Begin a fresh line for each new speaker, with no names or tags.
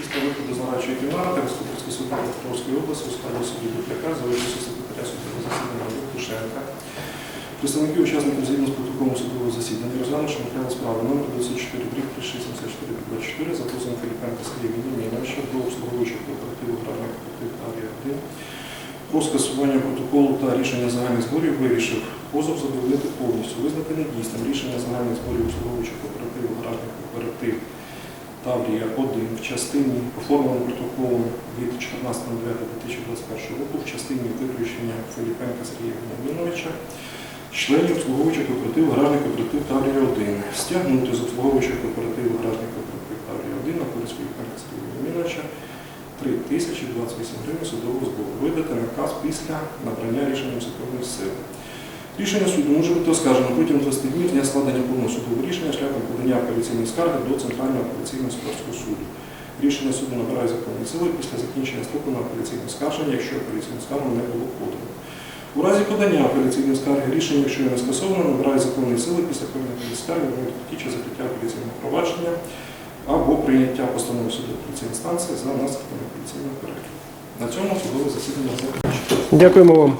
Після виходу з нарадчої кімнати Республікського суду Петровської області у складі судді Дупляка за секретаря судового засідання Лукашенка. Представники учасників згідно з протоколом судового засідання розглянувши матеріал справи номер 24 рік 374 24 за позовом Філіпенка Сергія Вініміновича до обслуговуючого кооперативу аграрний кооператив Авіа 1 про скасування протоколу та рішення загальних зборів вирішив позов задовольнити повністю, визнати недійсним рішення загальних зборів обслуговуючого кооперативу аграрний кооператив Таврія 1 в частині оформленого протоколом від 14.09.2021 року в частині виключення Филіпенка Сергія Владимировича членів обслуговуючого кооперативу аграрний кооператив Таврія 1 стягнути з обслуговуючого кооперативу аграрний кооператив Таврія 1 на користь Филіпенка Сергія Владимировича 3 тисячі 28 гривень судового збору. Видати наказ після набрання рішенням законної сили. Рішення суду може бути оскаржено протягом 20 днів дня складення повного судового рішення шляхом подання апеляційної скарги до Центрального апеляційного судового суду. Рішення суду набирає законної сили після закінчення строку на апеляційне скарження, якщо апеляційну скаргу не було подано. У разі подання апеляційної скарги рішення, якщо не скасовано, набирає законної сили після подання скарги на чи закриття апеляційного провадження або прийняття постанови суду апеляційної інстанції за наслідками апеляційного перегляду. На цьому судове засідання закінчено.
Дякуємо вам.